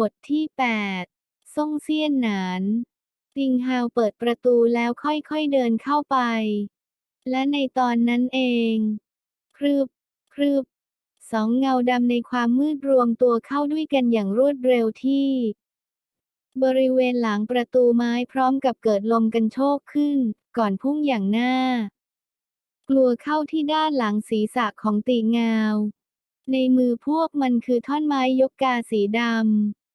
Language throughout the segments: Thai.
บทที่ 8 ซ่งเซียนหนาน ติงฮาวเปิดประตูแล้วค่อยๆเดินเข้าไป และในตอนนั้นเองพรึบพรึบสองเงาดำในความมืดรวมตัวเข้าด้วยกันอย่างรวดเร็วที่ บริเวณหลังประตูไม้พร้อมกับเกิดลมกันโชกขึ้น ก่อนพุ่งอย่างหน้า กลัวเข้าที่ด้านหลังศีรษะของตีงาวในมือพวกมันคือท่อนไม้ยกกาสีดำ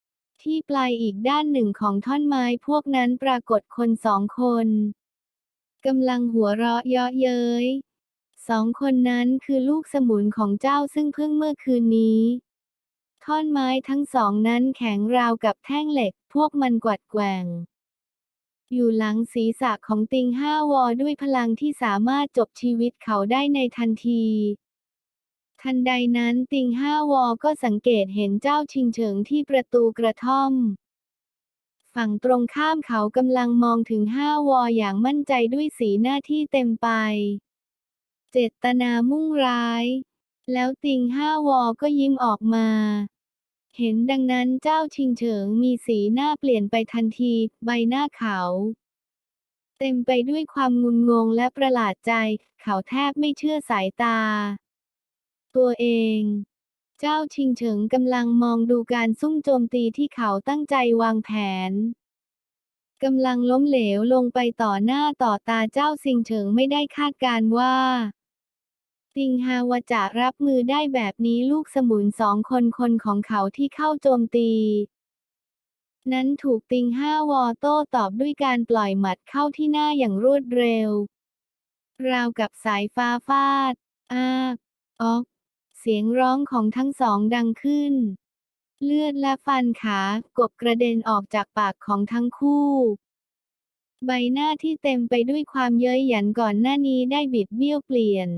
ที่ปลายอีกด้านหนึ่งของท่อนไม้พวกนั้นปรากฏคนสองคนกำลังหัวเราะเยาะเย้ยสองคนนั้นคือลูกสมุนของเจ้าซึ่งเพิ่งเมื่อคืนนี้ ท่อนไม้ทั้งสองนั้นแข็งราวกับแท่งเหล็ก พวกมันกวัดแกว่ง อยู่หลังศีรษะของติงห้าวอด้วยพลังที่สามารถจบชีวิตเขาได้ในทันที ทันใดนั้นติงห้าวอก็สังเกตเห็นเจ้าชิงเฉิงที่ประตูกระท่อม ฝั่งตรงข้ามเขากำลังมองถึงห้าวออย่างมั่นใจด้วยสีหน้าที่เต็มไป เจตนามุ่งร้าย แล้วติงห้าวอก็ยิ้มออกมา เห็นดังนั้นเจ้าชิงเฉิงมีสีหน้าเปลี่ยนไปทันที ใบหน้าเขาเต็มไปด้วยความงุนงงและประหลาดใจ เขาแทบไม่เชื่อสายตา ตัวเอง เจ้าชิงเฉิงกำลังมองดูการซุ่มโจมตีที่เขาตั้งใจวางแผนกำลังล้มเหลวลงไปต่อหน้าต่อตาเจ้าซิงเฉิงไม่ได้คาดการว่าติงฮาวจะรับมือได้แบบนี้ลูกสมุนสองคนคนของเขาที่เข้าโจมตี นั้นถูกติงห้าวอโต้ตอบด้วยการปล่อยหมัดเข้าที่หน้าอย่างรวดเร็ว ราวกับสายฟ้าฟาดอาออก เสียงร้องของทั้งสองดังขึ้น เลือดและฟันขากบกระเด็นออกจากปากของทั้งคู่ ใบหน้าที่เต็มไปด้วยความเย้ยหยันก่อนหน้านี้ได้บิดเบี้ยวเปลี่ยน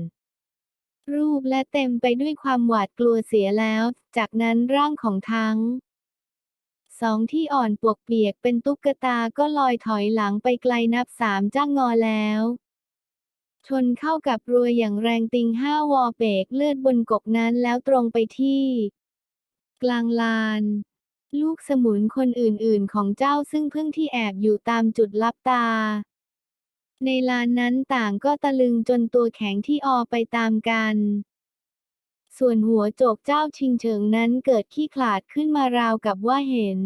รูปและเต็มไปด้วยความหวาดกลัวเสียแล้ว จากนั้นร่างของทั้งสองที่อ่อนปวกเปียกเป็นตุ๊กตาก็ลอยถอยหลังไปไกลนับสามจ้างงอแล้ว ชนเข้ากับรัวอย่างแรงติงห้าวอเปกเลือดบนกกนั้นแล้วตรงไปที่ กลางลาน ลูกสมุนคนอื่นๆของเจ้าซึ่งเพิ่งที่แอบอยู่ตามจุดลับตา ในลานนั้นต่างก็ตะลึงจนตัวแข็งที่ออไปตามกัน ส่วนหัวโจกเจ้าชิงเฉิงนั้นเกิดขี้ขลาดขึ้นมาราวกับว่าเห็น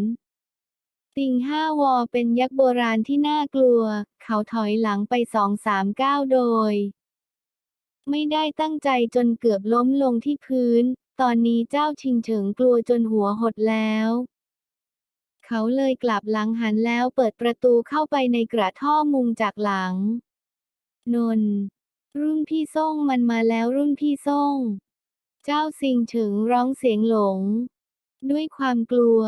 ติงห้าวอเป็นยักษ์โบราณที่น่ากลัว เขาถอยหลังไปสองสามก้าวโดย ไม่ได้ตั้งใจจนเกือบล้มลงที่พื้น ตอนนี้เจ้าชิงเฉิงกลัวจนหัวหดแล้ว เขาเลยกลับหลังหันแล้วเปิดประตูเข้าไปในกระท่อมุงจากหลัง นน รุ่นพี่ส่งมันมาแล้วรุ่นพี่ส่ง เจ้าซิงเฉิงร้องเสียงหลง ด้วยความกลัว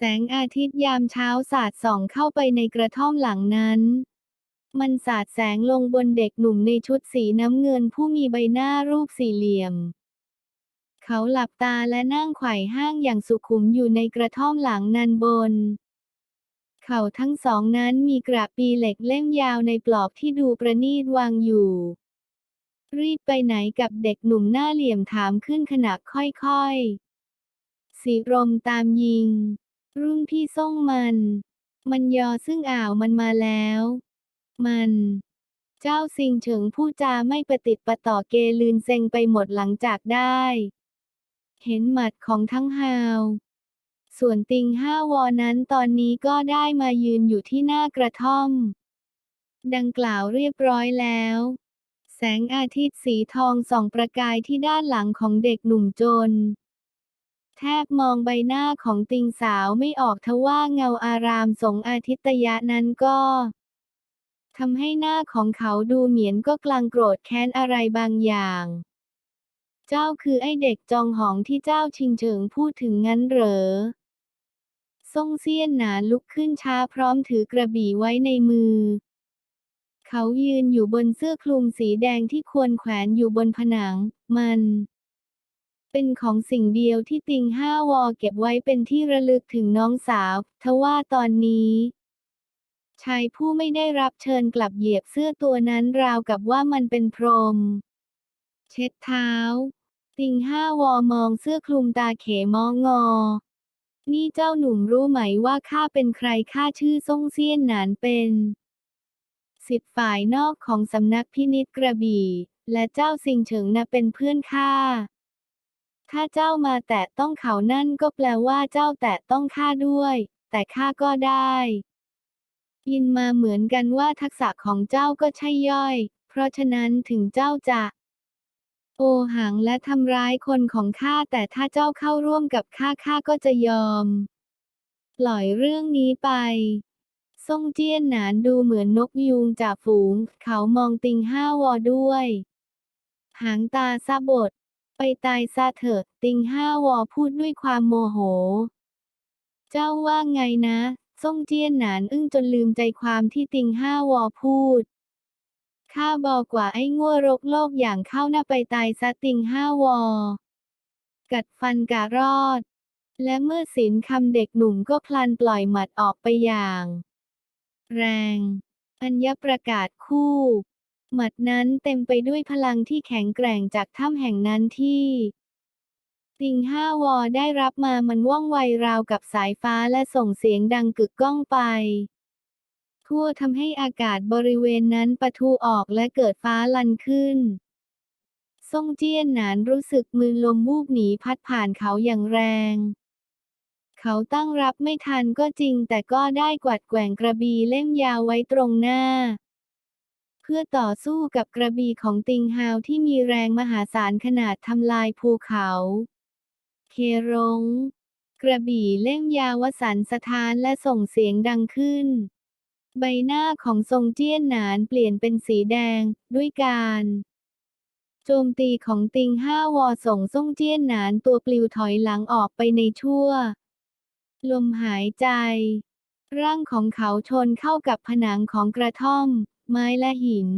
แสงอาทิตย์ยามเช้าสาดส่องเข้าไปในกระท่อมหลังนั้นมันสาดแสงลงบนเด็กหนุ่มในชุดสีน้ำเงินผู้มีใบหน้ารูปสี่เหลี่ยม เขาหลับตาและนั่งไขว่ห้างอย่างสุขุมอยู่ในกระท่อมหลังนันบน เขาทั้งสองนั้นมีกระปีเหล็กเล่มยาวในปลอกที่ดูประณีตวางอยู่ รีบไปไหนกับเด็กหนุ่มหน้าเหลี่ยมถามขึ้นขณะค่อยๆ สีรมตามยิง รุ่นพี่ส่งมัน มันยอซึ่งอ่าวมันมาแล้ว มัน เจ้าซิงเฉิงพูดจาไม่ประติดประต่อเกลืนเซ็งไปหมดหลังจากได้ เห็นหมัดของทั้งฮาว ส่วนติงห้าวอนั้นตอนนี้ก็ได้มายืนอยู่ที่หน้ากระท่อม ดังกล่าวเรียบร้อยแล้ว แสงอาทิตย์สีทองส่องประกายที่ด้านหลังของเด็กหนุ่มจน แทบมองใบหน้าของติงสาวไม่ออกทว่าเงาอารามสงอาทิตยะนั้นก็ทำให้หน้าของเขาดูเหมียนก็กลางโกรธแค้นอะไรบางอย่าง เจ้าคือไอเด็กจองหองที่เจ้าชิงเฉิงพูดถึงงั้นเหรอซ่งเซียนหนาลุกขึ้นช้าพร้อมถือกระบี่ไว้ในมือ เขายืนอยู่บนเสื้อคลุมสีแดงที่ควรแขวนอยู่บนผนัง มัน เป็นของสิ่งเดียวที่ติงห้าวอเก็บไว้เป็นที่ระลึกถึงน้องสาว ทว่าตอนนี้ชายผู้ไม่ได้รับเชิญกลับเหยียบเสื้อตัวนั้นราวกับว่ามันเป็นพรม เช็ดเท้า ติงห้าวอมองเสื้อคลุมตาเขมองงอ นี่เจ้าหนุ่มรู้ไหมว่าข้าเป็นใครข้าชื่อซ่งเซียนหนานเป็นสิทธิ์ฝ่ายนอกของสำนักพินิจกระบี่ และเจ้าซิงเฉิงนะเป็นเพื่อนข้า ถ้าเจ้ามาแตะต้องเขานั่นก็แปลว่าเจ้าแตะต้องข้าด้วย แต่ข้าก็ได้ ยินมาเหมือนกันว่าทักษะของเจ้าก็ใช่ย่อย เพราะฉะนั้นถึงเจ้าจะโอหังและทำร้ายคนของข้าแต่ถ้าเจ้าเข้าร่วมกับข้าข้าก็จะยอม ปล่อยเรื่องนี้ไปซ่งเจี้ยนหนานดูเหมือนนกยูงจ่าฝูง เขามองติงห้าวอด้วย หางตาซาบด ไปตายซะเถอะ ติงห้าวอพูดด้วยความโมโห เจ้าว่าไงนะซ่งเจี้ยนหนานอึ้งจนลืมใจความที่ติงห้าวอพูด ข้าบอกว่าไอ้ง่วรกโลกอย่างเข้าหน้าไปตายซะติงห้าวอ กัดฟันกะรอด และเมื่อสินคำเด็กหนุ่มก็พลันปล่อยหมัดออกไปอย่าง แรง อัญญประกาศคู่ หมัดนั้นเต็มไปด้วยพลังที่แข็งแกร่งจากถ้ำแห่งนั้นที่ติงห้าวอได้รับมามันว่องไวราวกับสายฟ้าและส่งเสียงดังกึกก้องไป ทั่วทำให้อากาศบริเวณนั้นปะทุออกและเกิดฟ้าลันขึ้นซ่งเจี้ยนหนานรู้สึกมือลมวูบหนีพัดผ่านเขาอย่างแรง เขาตั้งรับไม่ทันก็จริงแต่ก็ได้กวัดแกว่งกระบีเล่มยาวไว้ตรงหน้า พื่อต่อสู้กับกระบี่ของติงฮาวที่มีแรงมหาศาลขนาดทำลายภูเขา เครง กระบี่เล่มยาววสันสถานและส่งเสียงดังขึ้น ใบหน้าของทรงเจี้ยนหนานเปลี่ยนเป็นสีแดง ด้วยการโจมตีของติงห้าวอส่งซ่งเจี้ยนหนานตัวปลิวถอยหลังออกไปในชั่ว ลมหายใจ ร่างของเขาชนเข้ากับผนังของกระท่อม ไม้และหิน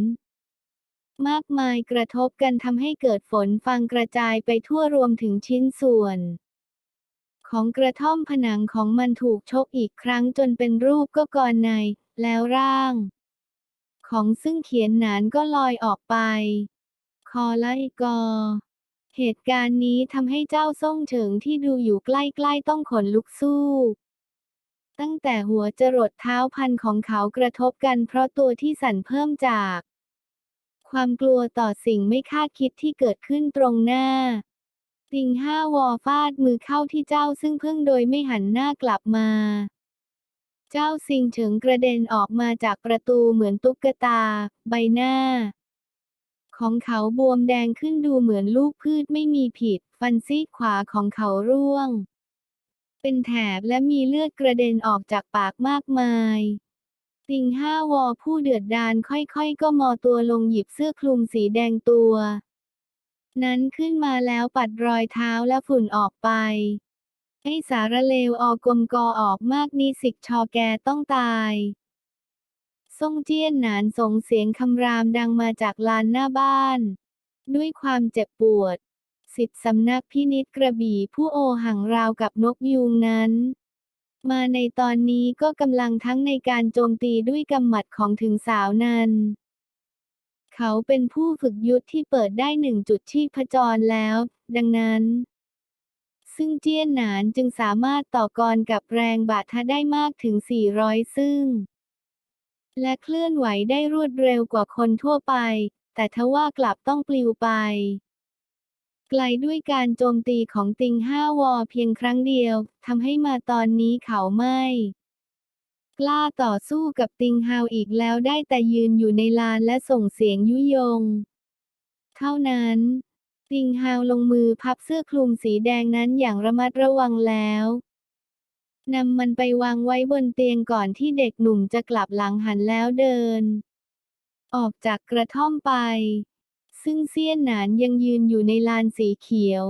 มากมายกระทบกันทำให้เกิดฝนฟังกระจายไปทั่วรวมถึงชิ้นส่วน ของกระท่อมผนังของมันถูกชกอีกครั้งจนเป็นรูปก็กรใน แล้วร่าง ของซึ่งเขียนหนานก็ลอยออกไป คอไลกอเหตุการณ์นี้ทำให้เจ้าซ่งเฉิงที่ดูอยู่ใกล้ ๆ ต้องขนลุกสู้ ตั้งแต่หัวจรดเท้าพันของเขากระทบกันเพราะตัวที่สั่นเพิ่มจาก ความกลัวต่อสิ่งไม่คาดคิดที่เกิดขึ้นตรงหน้าติงห้าวอฟาดมือเข้าที่เจ้าซึ่งเพิ่งโดยไม่หันหน้ากลับมา เจ้าซิงเฉิงกระเด็นออกมาจากประตูเหมือนตุ๊กตา ใบหน้า ของเขาบวมแดงขึ้นดูเหมือนลูกพืชไม่มีผิด ฟันซีกขวาของเขาร่วง เป็นแถบและมีเลือดกระเด็นออกจากปากมากมายติงห้าวอผู้เดือดดาลค่อยๆ ก็มอตัวลงหยิบเสื้อคลุมสีแดงตัว นั้นขึ้นมาแล้วปัดรอยเท้าและฝุ่นออกไปให้สารเลวออกลมกอออกมากนิสิกชอแกต้องตายซ่งเจี้ยนหนานส่งเสียงคำรามดังมาจากลานหน้าบ้าน ด้วยความเจ็บปวด สิทธิสำนักพินิจกระบี่ผู้โอหังราวกับนกยูงนั้นมาในตอนนี้ก็กำลังทั้งในการโจมตีด้วยกำหมัดของถึงสาวนัน เขาเป็นผู้ฝึกยุทธที่เปิดได้หนึ่งจุดชีพจรแล้ว ดังนั้น ซึ่งเจี้ยนหนานจึงสามารถต่อกรกับแรงบาดทะได้มากถึง 400 ซึ่ง และเคลื่อนไหวได้รวดเร็วกว่าคนทั่วไป แต่ทว่ากลับต้องปลิวไป ไกลด้วยการโจมตีของติงห้าวอเพียงครั้งเดียวทำให้มาตอนนี้เขาไม่ กล้าต่อสู้กับติงฮาวอีกแล้วได้แต่ยืนอยู่ในลานและส่งเสียงยุยง เท่านั้น ติงฮาวลงมือพับเสื้อคลุมสีแดงนั้นอย่างระมัดระวังแล้วนำมันไปวางไว้บนเตียงก่อนที่เด็กหนุ่มจะกลับหลังหันแล้วเดิน ออกจากกระท่อมไป ซึ่งเสี้ยนหนานยังยืนอยู่ในลานสีเขียว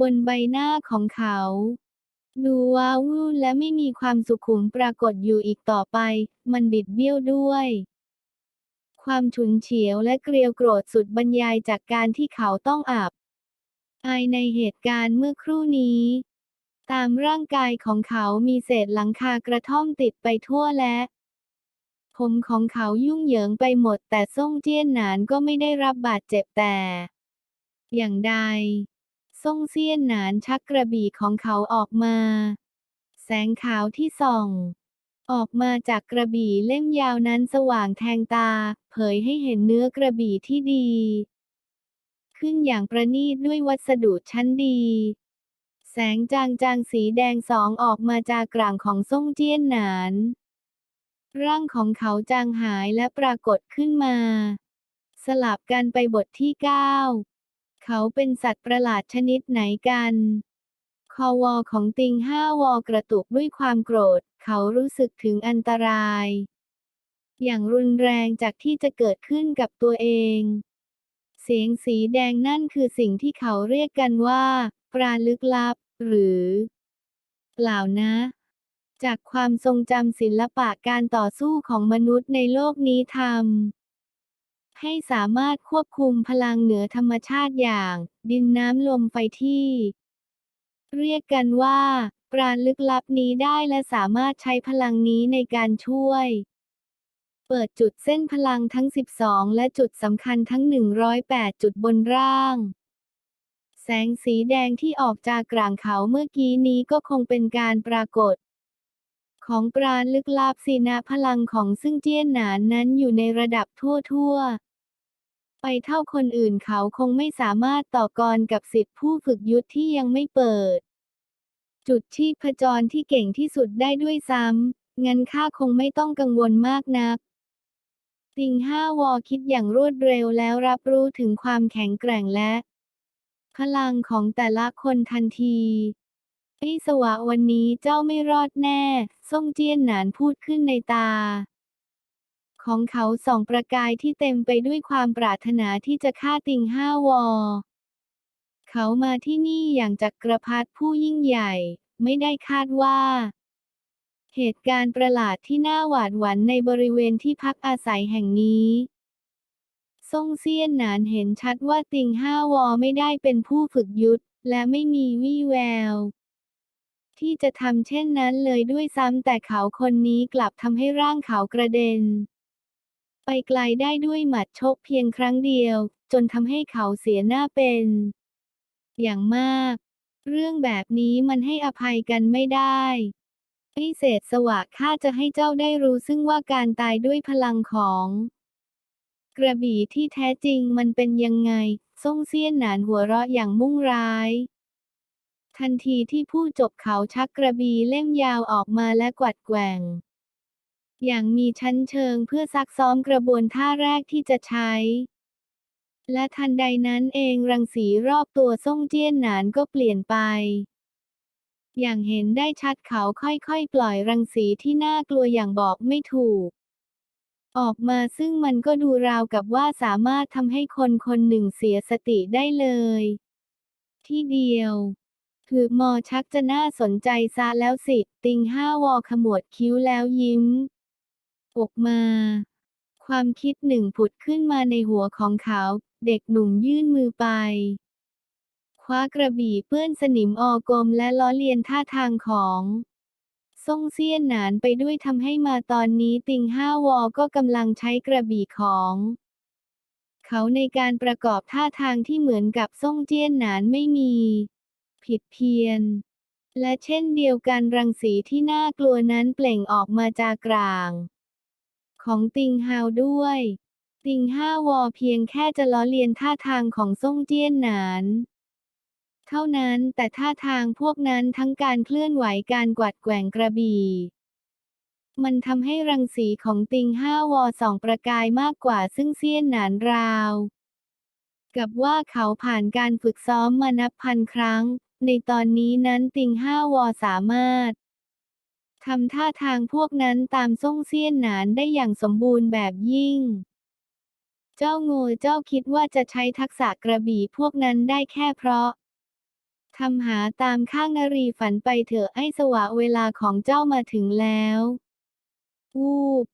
บนใบหน้าของเขา ดูว้าวุ่นและไม่มีความสุขุมปรากฏอยู่อีกต่อไป มันบิดเบี้ยวด้วย ความฉุนเฉียวและเกลียวโกรธสุดบรรยายจากการที่เขาต้องอับ อายในเหตุการณ์เมื่อครู่นี้ ตามร่างกายของเขามีเศษหลังคากระท่อมติดไปทั่วและ มของเขายุ่งเหยิงไปหมด แต่ซ่งเจี้ยนหนานก็ไม่ได้รับบาดเจ็บแต่ อย่างใดซ่งเซียนหนานชักกระบี่ของเขาออกมา แสงขาวที่ส่อง ออกมาจากกระบี่เล่มยาวนั้นสว่างแทงตา เผยให้เห็นเนื้อกระบี่ที่ดี ขึ้นอย่างประณีตด้วยวัสดุชั้นดีแสงจางๆ สีแดงสองออกมาจากกลางของซ่งเจี้ยนหนาน ร่างของเขาจางหายและปรากฏขึ้นมา สลับกันไปบทที่เก้าเขาเป็นสัตว์ประหลาดชนิดไหนกัน คอวอของติงห้าวอกระตุกด้วยความโกรธ เขารู้สึกถึงอันตราย อย่างรุนแรงจากที่จะเกิดขึ้นกับตัวเอง เสียงสีแดงนั่นคือสิ่งที่เขาเรียกกันว่าปราลึกลับ หรือ เปล่านะ จากความทรงจำศิลปะการต่อสู้ของมนุษย์ในโลกนี้ทำให้สามารถควบคุมพลังเหนือธรรมชาติอย่าง ดินน้ำลมไฟที่ เรียกกันว่า ปราณลึกลับนี้ได้และสามารถใช้พลังนี้ในการช่วย เปิดจุดเส้นพลังทั้ง 12 และจุดสำคัญทั้ง 108 จุดบนร่างแสงสีแดงที่ออกจากกลางเขาเมื่อกี้นี้ก็คงเป็นการปรากฏ ของปราณลึกลับสินะพลังของซึ่งเจี้ยนหนานนั้นอยู่ในระดับทั่วๆไปเท่าคนอื่นเขาคงไม่สามารถต่อกรกับสิทธิผู้ฝึกยุทธที่ยังไม่เปิด จุดที่ผจรที่เก่งที่สุดได้ด้วยซ้ำ งั้นข้าคงไม่ต้องกังวลมากนัก ติงห้าวอคิดอย่างรวดเร็วแล้วรับรู้ถึงความแข็งแกร่งและ พลังของแต่ละคนทันที ไอ้สวะวันนี้เจ้าไม่รอดแน่ซ่งเจี้ยนหนานพูดขึ้นในตา ของเขาสองประกายที่เต็มไปด้วยความปรารถนาที่จะฆ่าติงห้าวอ เขามาที่นี่อย่างจักรพรรดิผู้ยิ่งใหญ่ ไม่ได้คาดว่า เหตุการณ์ประหลาดที่น่าหวาดหวั่นในบริเวณที่พักอาศัยแห่งนี้ซ่งเซียนหนานเห็นชัดว่าติงห้าวอไม่ได้เป็นผู้ฝึกยุทธและไม่มีวี่แวว ที่จะทำเช่นนั้นเลยด้วยซ้ำแต่เขาคนนี้กลับทำให้ร่างเขากระเด็น ไปไกลได้ด้วยหมัดชกเพียงครั้งเดียว จนทำให้เขาเสียหน้าเป็น อย่างมาก เรื่องแบบนี้มันให้อภัยกันไม่ได้ไอ้เศษสวะข้าจะให้เจ้าได้รู้ซึ่งว่าการตายด้วยพลังของ กระบี่ที่แท้จริงมันเป็นยังไงซ่งเซียนหนานหัวเราะอย่างมุ่งร้าย ทันทีที่ผู้จบเขาชักกระบีเล่มยาวออกมาและกวัดแกว่ง อย่างมีชั้นเชิงเพื่อซักซ้อมกระบวนท่าแรกที่จะใช้ และทันใดนั้นเองรังสีรอบตัวซ่งเจี้ยนหนานก็เปลี่ยนไป อย่างเห็นได้ชัดเขาค่อยๆ ปล่อยรังสีที่น่ากลัวอย่างบอกไม่ถูกออกมาซึ่งมันก็ดูราวกับว่าสามารถทำให้คนคนหนึ่งเสียสติได้เลย ที่เดียว คือมอชักจะน่าสนใจซะแล้วสิ ติงห้าวอขมวดคิ้วแล้วยิ้ม ออกมา ความคิดหนึ่งผุดขึ้นมาในหัวของเขา เด็กหนุ่มยื่นมือไป คว้ากระบี่เปื้อนสนิมออกลมและล้อเลียนท่าทางของซ่งเซียนหนานไปด้วยทำให้มาตอนนี้ติงห้าวอก็กำลังใช้กระบี่ของเขาในการประกอบท่าทางที่เหมือนกับซ่งเจี้ยนหนานไม่มี ผิดเพี้ยน และเช่นเดียวกันรังสีที่น่ากลัวนั้นเปล่งออกมาจากกลาง ของติงฮาวด้วย ติงห้าวอเพียงแค่จะล้อเลียนท่าทางของซ่งเจี้ยนหนานเท่านั้นแต่ท่าทางพวกนั้นทั้งการเคลื่อนไหวการกวัดแกว่งกระบี่มันทำให้รังสีของติงห้าวอสองประกายมากกว่าซึ่งเซียนหนานราว กับว่าเขาผ่านการฝึกซ้อมมานับพันครั้ง ในตอนนี้นั้นติงห้าวอสามารถทำท่าทางพวกนั้นตามซ่งเซียนหนานได้อย่างสมบูรณ์แบบยิ่ง เจ้าโง่เจ้าคิดว่าจะใช้ทักษะกระบี่พวกนั้นได้แค่เพราะทำหาตามข้างนรีฝันไปเถอะไอ้สวะเวลาของเจ้ามาถึงแล้ววูบ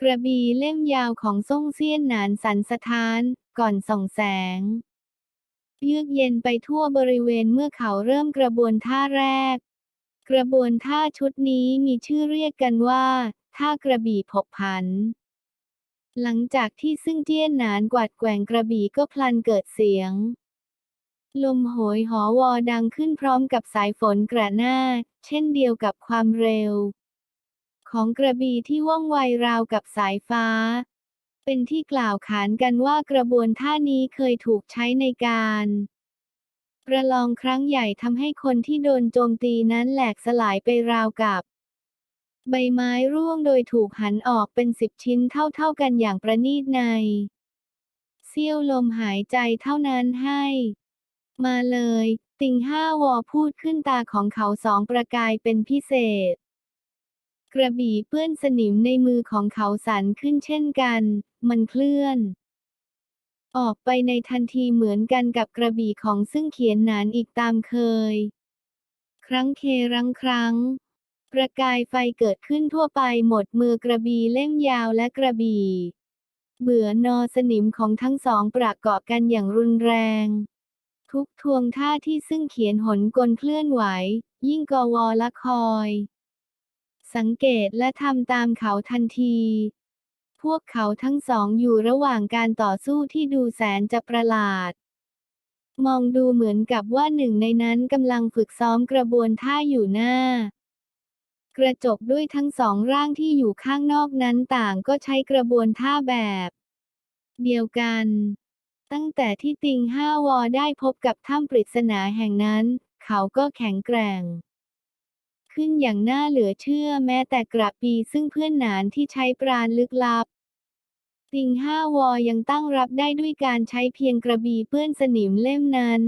กระบี่เล่มยาวของซ่งเซียนหนานสันสะท้าน ก่อนส่องแสง เยือกเย็นไปทั่วบริเวณเมื่อเขาเริ่มกระบวนท่าแรก กระบวนท่าชุดนี้มีชื่อเรียกกันว่า ท่ากระบี่ผกผัน หลังจากที่ซึ่งเจี้ยนหนานกวาดแกว่งกระบี่ก็พลันเกิดเสียง ลมโหยหอวอดังขึ้นพร้อมกับสายฝนกระหนาดเช่นเดียวกับความเร็ว ของกระบี่ที่ว่องไวราวกับสายฟ้า เป็นที่กล่าวขานกันว่ากระบวนท่านี้เคยถูกใช้ในการประลองครั้งใหญ่ทำให้คนที่โดนโจมตีนั้นแหลกสลายไปราวกับ ใบไม้ร่วงโดยถูกหันออกเป็นสิบชิ้นเท่าๆกันอย่างประณีตในเสี้ยวลมหายใจเท่านั้นให้ มาเลย ติงห้าวอพูดขึ้นตาของเขาสองประกายเป็นพิเศษ กระบี่เปื้อนสนิมในมือของเขาสั่นขึ้นเช่นกัน มันเคลื่อน ออกไปในทันทีเหมือนกันกับกระบี่ของซึ่งเขียนหนานอีกตามเคย ครั้งเครั้งครั้ง ประกายไฟเกิดขึ้นทั่วไปหมดมือกระบี่เล่มยาวและกระบี่ เบื่อนอสนิมของทั้งสองประกอบกันอย่างรุนแรงทุกทวงท่าที่ซึ่งเขียนหนกลเคลื่อนไหว ยิ่งกวอละคอย สังเกตและทำตามเขาทันที พวกเขาทั้งสองอยู่ระหว่างการต่อสู้ที่ดูแสนจะประหลาด มองดูเหมือนกับว่าหนึ่งในนั้นกำลังฝึกซ้อมกระบวนท่าอยู่หน้า กระจกด้วยทั้งสองร่างที่อยู่ข้างนอกนั้นต่างก็ใช้กระบวนท่าแบบ เดียวกัน ตั้งแต่ที่ติงห้าวอได้พบกับถ้ำปริศนาแห่งนั้น เขาก็แข็งแกร่ง ขึ้นอย่างน่าเหลือเชื่อแม้แต่กระปีซึ่งเพื่อนหนานที่ใช้ปราณลึกลับติงห้าวอยังตั้งรับได้ด้วยการใช้เพียงกระบี่เปื้อนสนิมเล่มนั้น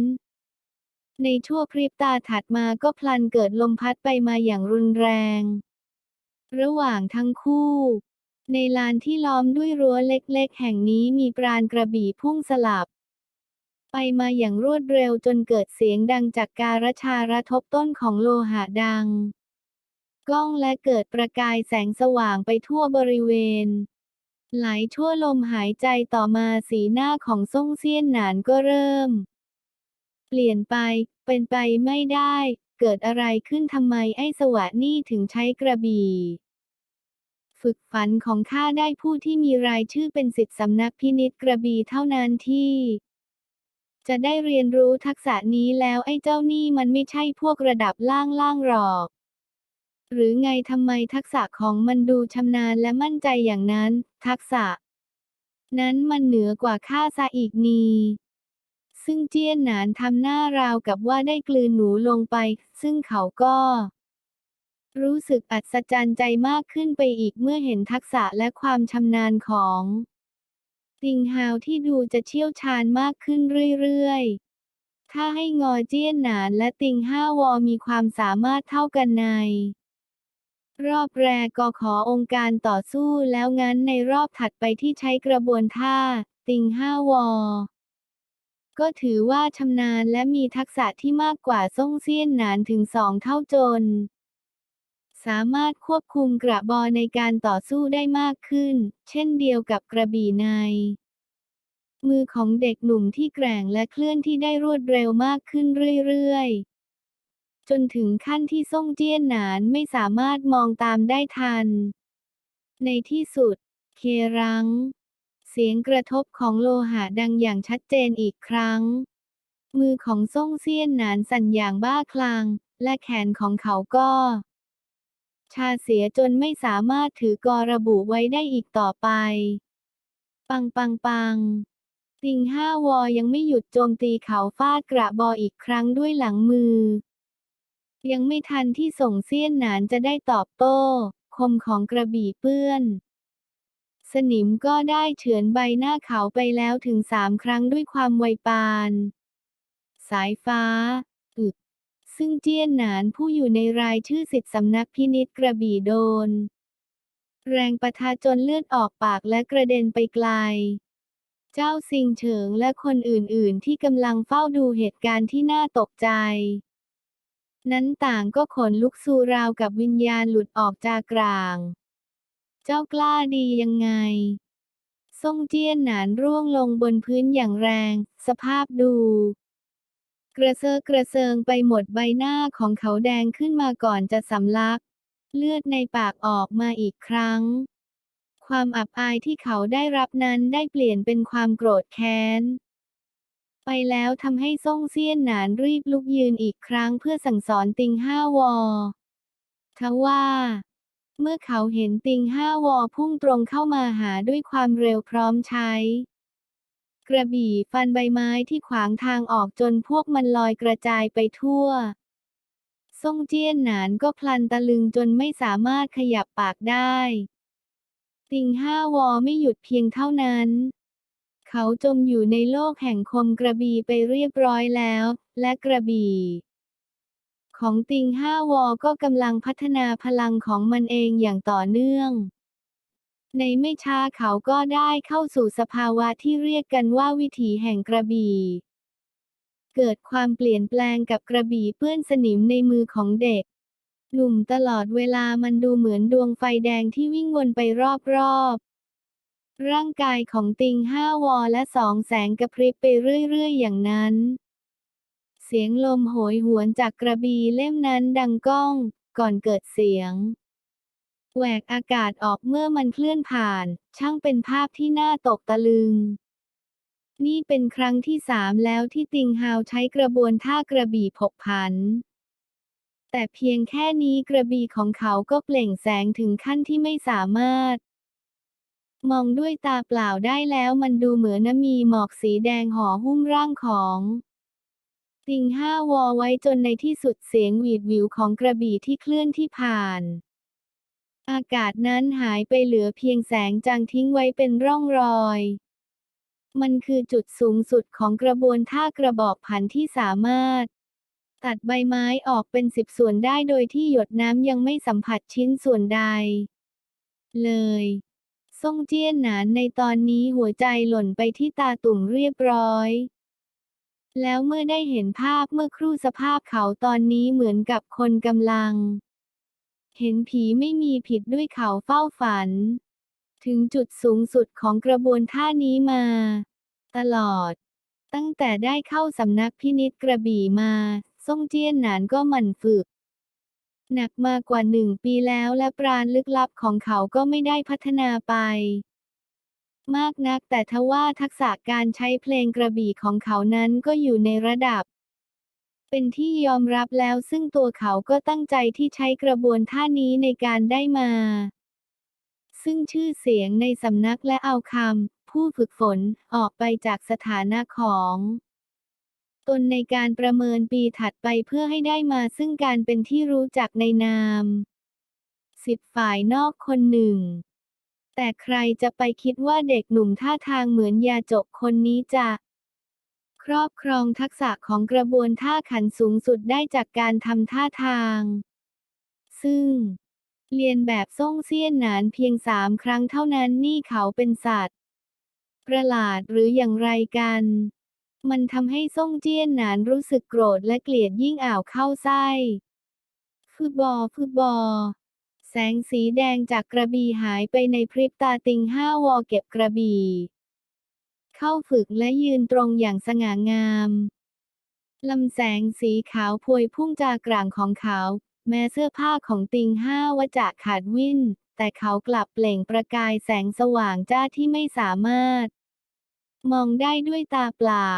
ในชั่วพริบตาถัดมาก็พลันเกิดลมพัดไปมาอย่างรุนแรง ระหว่างทั้งคู่ ในลานที่ล้อมด้วยรั้วเล็กๆ แห่งนี้มีปราณกระบี่พุ่งสลับ ไปมาอย่างรวดเร็วจนเกิดเสียงดังจากการชาระทบต้นของโลหะดัง ก้องและเกิดประกายแสงสว่างไปทั่วบริเวณหลายชั่วลมหายใจต่อมาสีหน้าของซ่งเซียนหนานก็เริ่ม เปลี่ยนไป เป็นไปไม่ได้ เกิดอะไรขึ้นทำไมไอ้สวะนี่ถึงใช้กระบี่ฝึกฝันของข้าได้ผู้ที่มีรายชื่อเป็นสิทธิสำนักพินิษกระบีเท่านั้นที่ จะได้เรียนรู้ทักษะนี้แล้วไอ้เจ้านี่มันไม่ใช่พวกระดับล่างๆหรอก หรือไงทำไมทักษะของมันดูชำนาญและมั่นใจอย่างนั้น ทักษะ นั้นมันเหนือกว่าข้าซะอีกนีซึ่งเจี้ยนหนานทำหน้าราวกับว่าได้กลืนหนูลงไป ซึ่งเขาก็ รู้สึกอัศจรรย์ใจมากขึ้นไปอีกเมื่อเห็นทักษะและความชำนาญของติงฮาวที่ดูจะเชี่ยวชาญมากขึ้นเรื่อยๆ ถ้าให้งอเจี้ยนหนานและติงห้าวอมีความสามารถเท่ากันใน รอบแรกก็ขอองค์การต่อสู้แล้วงั้นในรอบถัดไปที่ใช้กระบวนท่า ติงห้าวอ ก็ถือว่าชำนาญและมีทักษะที่มากกว่าซ่งเซียนหนานถึงสองเท่าจน สามารถควบคุมกระบอในการต่อสู้ได้มากขึ้น เช่นเดียวกับกระบี่ใน มือของเด็กหนุ่มที่แกร่งและเคลื่อนที่ได้รวดเร็วมากขึ้นเรื่อยๆ จนถึงขั้นที่ซ่งเจี้ยนหนานไม่สามารถมองตามได้ทัน ในที่สุด เครัง เสียงกระทบของโลหะดังอย่างชัดเจนอีกครั้ง มือของซ่งเซียนหนานสั่นอย่างบ้าคลั่งและแขนของเขาก็ ชาเสียจนไม่สามารถถือกอระบุไว้ได้อีกต่อไป ปังปังปังติงห้าวอยังไม่หยุดโจมตีเขาฟาดกระบออีกครั้งด้วยหลังมือ ยังไม่ทันที่ส่งเสี้ยนหนานจะได้ตอบโต้ คมของกระบี่เปื้อน สนิมก็ได้เฉือนใบหน้าเขาไปแล้วถึงสามครั้งด้วยความไวปาน สายฟ้าอึกซึ่งเจี้ยนหนานผู้อยู่ในรายชื่อสิทธิสำนักพินิษกระบี่โดน แรงประทะจนเลือดออกปากและกระเด็นไปไกล เจ้าซิงเฉิงและคนอื่นๆ ที่กำลังเฝ้าดูเหตุการณ์ที่น่าตกใจ นั้นต่างก็ขนลุกสู้ราวกับวิญญาณหลุดออกจากกลาง เจ้ากล้าดียังไงซ่งเจี้ยนหนานร่วงลงบนพื้นอย่างแรง สภาพดู กระเซาะกระเซิงไปหมดใบหน้าของเขาแดงขึ้นมาก่อนจะสำลัก เลือดในปากออกมาอีกครั้ง ความอับอายที่เขาได้รับนั้นได้เปลี่ยนเป็นความโกรธแค้น ไปแล้วทำให้ซ่งเซียนหนานรีบลุกยืนอีกครั้งเพื่อสั่งสอนติงห้าวอทว่า เมื่อเขาเห็นติงห้าวอพุ่งตรงเข้ามาหาด้วยความเร็วพร้อมใช้ กระบี่ฟันใบไม้ที่ขวางทางออกจนพวกมันลอยกระจายไปทั่วซ่งเจี้ยนหนานก็พลันตะลึงจนไม่สามารถขยับปากได้ ติงห้าวอไม่หยุดเพียงเท่านั้น เขาจมอยู่ในโลกแห่งคมกระบี่ไปเรียบร้อยแล้ว และกระบี่ของติงห้าวอก็กำลังพัฒนาพลังของมันเองอย่างต่อเนื่อง ในไม่ช้าเขาก็ได้เข้าสู่สภาวะที่เรียกกันว่าวิถีแห่งกระบี่ เกิดความเปลี่ยนแปลงกับกระบี่เปื้อนสนิมในมือของเด็ก หนุ่มตลอดเวลามันดูเหมือนดวงไฟแดงที่วิ่งวนไปรอบๆ ร่างกายของติงห้าวอและสองแสงกระพริบไปเรื่อยๆ อย่างนั้น เสียงลมโหยหวนจากกระบีเล่มนั้นดังก้อง ก่อนเกิดเสียงแหวกอากาศออกเมื่อมันเคลื่อนผ่าน ช่างเป็นภาพที่น่าตกตะลึง นี่เป็นครั้งที่สามแล้วที่ติงฮาวใช้กระบวนท่ากระบี่ผกผัน แต่เพียงแค่นี้กระบี่ของเขาก็เปล่งแสงถึงขั้นที่ไม่สามารถ มองด้วยตาเปล่าได้แล้วมันดูเหมือนมีหมอกสีแดงห่อหุ้มร่างของติงห้าวอไว้จนในที่สุดเสียงหวีดวิวของกระบี่ที่เคลื่อนที่ผ่าน อากาศนั้นหายไปเหลือเพียงแสงจางทิ้งไว้เป็นร่องรอย มันคือจุดสูงสุดของกระบวนท่ากระบอกผันที่สามารถ ตัดใบไม้ออกเป็นสิบส่วนได้โดยที่หยดน้ำยังไม่สัมผัสชิ้นส่วนใด เลย ซ่งเจี้ยนหนานในตอนนี้หัวใจหล่นไปที่ตาตุ่มเรียบร้อย แล้วเมื่อได้เห็นภาพเมื่อครู่สภาพเขาตอนนี้เหมือนกับคนกำลัง เห็นผีไม่มีผิดด้วยเขาเฝ้าฝัน ถึงจุดสูงสุดของกระบวนท่านี้มา ตลอด ตั้งแต่ได้เข้าสำนักพินิจกระบี่มาซ่งเจี้ยนหนานก็หมั่นฝึก หนักมากกว่าหนึ่งปีแล้วและปราณลึกลับของเขาก็ไม่ได้พัฒนาไป มากนักแต่ทว่าทักษะการใช้เพลงกระบี่ของเขานั้นก็อยู่ในระดับ เป็นที่ยอมรับแล้วซึ่งตัวเขาก็ตั้งใจที่ใช้กระบวนท่านี้ในการได้มา ซึ่งชื่อเสียงในสำนักและเอาคำผู้ฝึกฝนออกไปจากสถานะของ ตนในการประเมินปีถัดไปเพื่อให้ได้มาซึ่งการเป็นที่รู้จักในนามสิทธิ์ฝ่ายนอกคนหนึ่ง แต่ใครจะไปคิดว่าเด็กหนุ่มท่าทางเหมือนยาจกคนนี้จะ ครอบครองทักษะของกระบวนท่าขันสูงสุดได้จากการทำท่าทาง ซึ่ง เรียนแบบซ่งเซียนหนานเพียงสามครั้งเท่านั้นนี่เขาเป็นสัตว์ ประหลาดหรืออย่างไรกัน มันทำให้ซ่งเจี้ยนหนานรู้สึกโกรธและเกลียดยิ่งอ่าวเข้าไส้ฟืบอฟืบอ แสงสีแดงจากกระบี่หายไปในพริบตาติงห้าวอเก็บกระบี่ เข้าฝึกและยืนตรงอย่างสง่างามลำแสงสีขาวพวยพุ่งจากกลางของเขา แม้เสื้อผ้าของติงห้าวจะขาดวิ่น แต่เขากลับเปล่งประกายแสงสว่างจ้าที่ไม่สามารถ มองได้ด้วยตาเปล่า